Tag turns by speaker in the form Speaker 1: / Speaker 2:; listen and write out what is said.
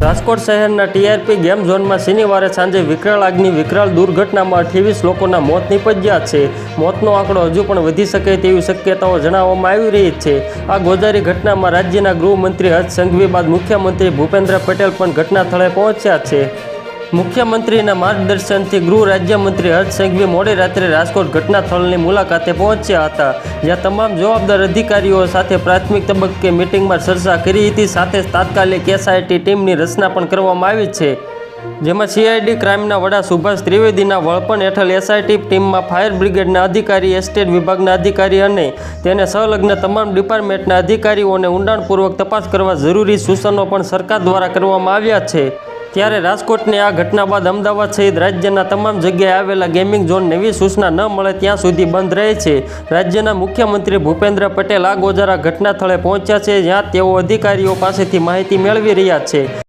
Speaker 1: રાજકોટ શહેરના TRP game ઝોનમાં શનિવારે સાંજે વિકરાળ આગની વિકરાળ દુર્ઘટનામાં અઠ્યાવીસ લોકોના મોત નીપજ્યા છે. મોતનો આંકડો હજુ પણ વધી શકે તેવી શક્યતાઓ જણાવવામાં આવી રહી છે. આ ગોજારી ઘટનામાં રાજ્યના ગૃહમંત્રી હર્ષ સંઘવી બાદ મુખ્યમંત્રી ભૂપેન્દ્ર પટેલ પણ ઘટના સ્થળે પહોંચ્યા છે. મુખ્યમંત્રીના માર્ગદર્શનથી ગૃહ રાજ્યમંત્રી હર્ષ સંઘવી મોડી રાત્રે રાજકોટ ઘટના સ્થળની મુલાકાતે પહોંચ્યા હતા, જ્યાં તમામ જવાબદાર અધિકારીઓ સાથે પ્રાથમિક તબક્કે મિટિંગમાં ચર્ચા કરી હતી. સાથે તાત્કાલિક એસઆઈટી ટીમની રચના પણ કરવામાં આવી છે, જેમાં સીઆઈડી ક્રાઇમના વડા સુભાષ ત્રિવેદીના વળપણ હેઠળ એસઆઈટી ટીમમાં ફાયર બ્રિગેડના અધિકારી, એસ્ટેટ વિભાગના અધિકારી અને તેને સંલગ્ન તમામ ડિપાર્ટમેન્ટના અધિકારીઓને ઊંડાણપૂર્વક તપાસ કરવા જરૂરી સૂચનો પણ સરકાર દ્વારા કરવામાં આવ્યા છે. ત્યારે રાજકોટની આ ઘટના બાદ અમદાવાદ સહિત રાજ્યના તમામ જગ્યાએ આવેલા ગેમિંગ ઝોન નવી સૂચના ન મળે ત્યાં સુધી બંધ રહે છે. રાજ્યના મુખ્યમંત્રી ભૂપેન્દ્ર પટેલ આ ગોજારા ઘટના સ્થળે પહોંચ્યા છે જ્યાં તેઓ અધિકારીઓ પાસેથી માહિતી મેળવી રહ્યા છે.